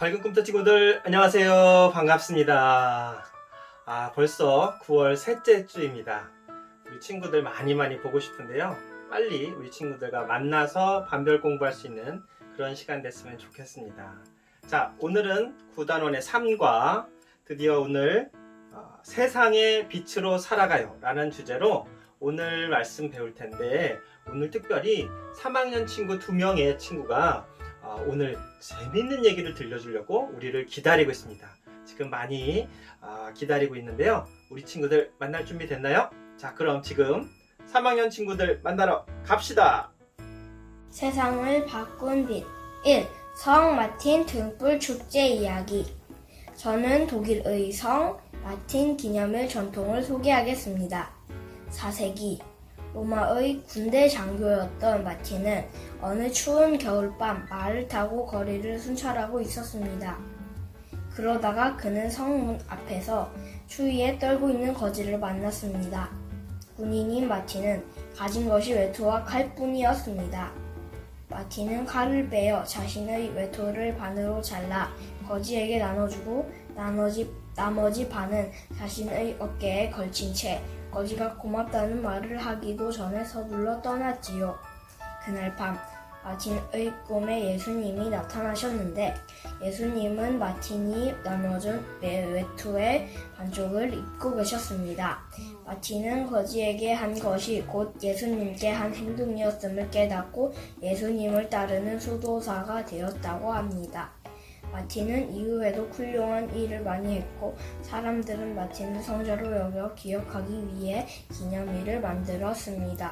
밝은 꿈터 친구들 안녕하세요. 반갑습니다. 아 벌써 9월 셋째 주입니다. 우리 친구들 많이 많이 보고 싶은데요. 빨리 우리 친구들과 만나서 반별 공부할 수 있는 그런 시간 됐으면 좋겠습니다. 자 오늘은 구단원의 3과 드디어 오늘 어, 세상의 빛으로 살아가요 라는 주제로 오늘 말씀 배울 텐데 오늘 특별히 3학년 친구 두 명의 친구가 어, 오늘 재밌는 얘기를 들려주려고 우리를 기다리고 있습니다. 지금 많이 아, 기다리고 있는데요. 우리 친구들 만날 준비 됐나요? 자, 그럼 지금 3학년 친구들 만나러 갑시다. 세상을 바꾼 빛 1. 성 마틴 등불 축제 이야기 저는 독일의 성 마틴 기념일 전통을 소개하겠습니다. 4세기 로마의 군대 장교였던 마틴은 어느 추운 겨울밤 말을 타고 거리를 순찰하고 있었습니다. 그러다가 그는 성문 앞에서 추위에 떨고 있는 거지를 만났습니다. 군인인 마틴은 가진 것이 외투와 칼뿐이었습니다. 마틴은 칼을 빼어 자신의 외투를 반으로 잘라 거지에게 나눠주고 나머지, 나머지 반은 자신의 어깨에 걸친 채 거지가 고맙다는 말을 하기도 전에 서둘러 떠났지요. 그날 밤 마틴의 꿈에 예수님이 나타나셨는데 예수님은 마틴이 나눠준 외투의 반쪽을 입고 계셨습니다. 마틴은 거지에게 한 것이 곧 예수님께 한 행동이었음을 깨닫고 예수님을 따르는 수도사가 되었다고 합니다. 마틴은 이후에도 훌륭한 일을 많이 했고 사람들은 마틴을 성자로 여겨 기억하기 위해 기념일을 만들었습니다.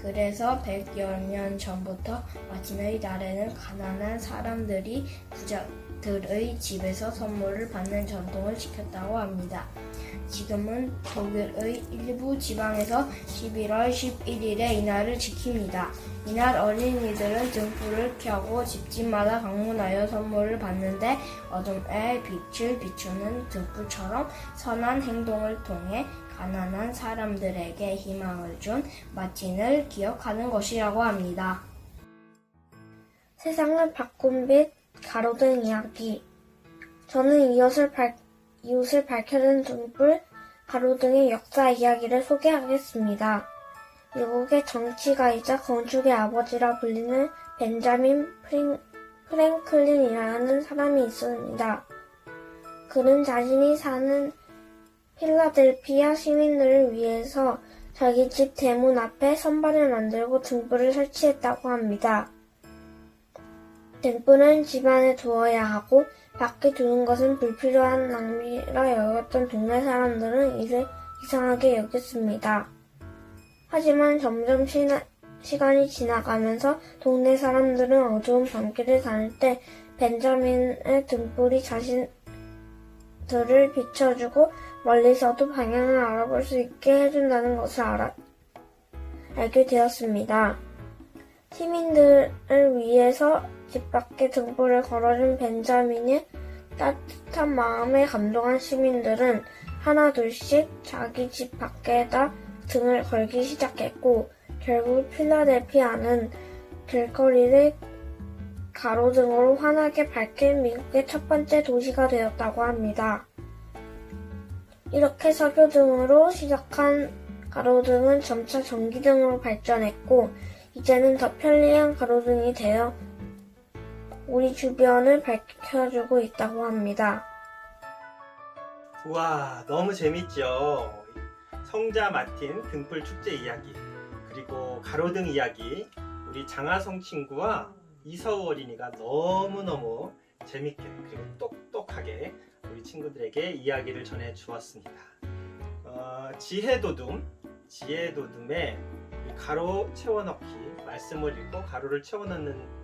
그래서 100여 년 전부터 마틴의 날에는 가난한 사람들이 부자 들의 집에서 선물을 받는 전통을 지켰다고 합니다. 지금은 독일의 일부 지방에서 11월 11일에 이날을 지킵니다. 이날 어린이들은 등불을 켜고 집집마다 방문하여 선물을 받는데 어둠의 빛을 비추는 등불처럼 선한 행동을 통해 가난한 사람들에게 희망을 준 마틴을 기억하는 것이라고 합니다. 세상을 바꾼 빛 가로등 이야기. 저는 이웃을, 밝, 이웃을 밝혀준 등불 가로등의 역사 이야기를 소개하겠습니다. 미국의 정치가이자 건축의 아버지라 불리는 벤자민 프링, 프랭클린이라는 사람이 있습니다. 그는 자신이 사는 필라델피아 시민들을 위해서 자기 집 대문 앞에 선반을 만들고 등불을 설치했다고 합니다. 등불은 집안에 두어야 하고 밖에 두는 것은 불필요한 낭비라 여겼던 동네 사람들은 이를 이상하게 여겼습니다. 하지만 점점 시나, 시간이 지나가면서 동네 사람들은 어두운 밤길을 다닐 때 벤자민의 등불이 자신들을 비춰주고 멀리서도 방향을 알아볼 수 있게 해준다는 것을 알아, 알게 되었습니다. 시민들을 위해서 집 밖에 등불을 걸어준 벤자민의 따뜻한 마음에 감동한 시민들은 하나둘씩 자기 집 밖에다 등을 걸기 시작했고 결국 필라델피아는 길거리를 가로등으로 환하게 밝힌 미국의 첫 번째 도시가 되었다고 합니다. 이렇게 석유등으로 시작한 가로등은 점차 전기등으로 발전했고 이제는 더 편리한 가로등이 되어 우리 주변을 밝혀주고 있다고 합니다. 우와 너무 재밌죠. 성자 마틴 등불 축제 이야기 그리고 가로등 이야기 우리 장하성 친구와 이서우 어린이가 너무너무 재밌게 그리고 똑똑하게 우리 친구들에게 이야기를 전해 주었습니다. 어, 지혜도둠 지혜도둠의 이 가로 채워넣기 말씀을 읽고 가로를 채워넣는 아,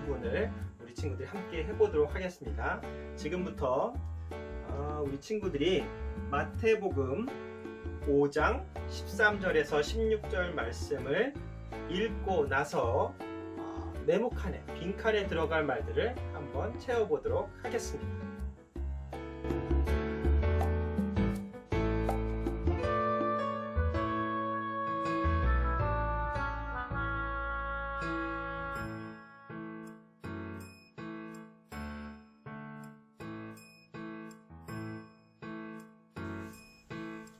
부분을 우리 친구들이 함께 해보도록 하겠습니다. 지금부터 어, 우리 친구들이 마태복음 5장 13절에서 16절 말씀을 읽고 나서 어, 네모칸에 빈칸에 들어갈 말들을 한번 채워보도록 하겠습니다.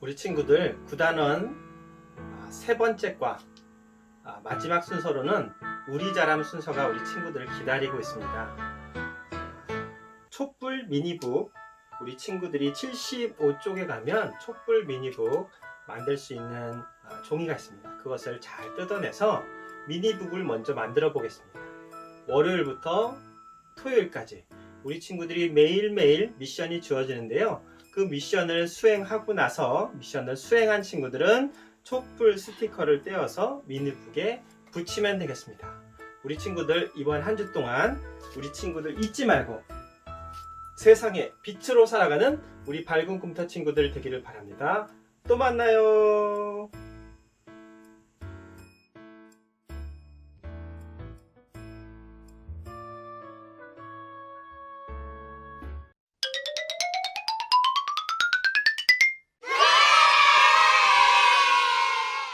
우리 친구들 9단원 아, 세 번째 과 아, 마지막 순서로는 우리 자람 순서가 우리 친구들을 기다리고 있습니다. 촛불 미니북 우리 친구들이 75쪽에 가면 촛불 미니북 만들 수 있는 아, 종이가 있습니다. 그것을 잘 뜯어내서 미니북을 먼저 만들어 보겠습니다. 월요일부터 토요일까지 우리 친구들이 매일매일 미션이 주어지는데요. 그 미션을 수행하고 나서 미션을 수행한 친구들은 촛불 스티커를 떼어서 미니북에 붙이면 되겠습니다. 우리 친구들 이번 한 주 동안 우리 친구들 잊지 말고 세상에 빛으로 살아가는 우리 밝은 꿈터 친구들 되기를 바랍니다. 또 만나요.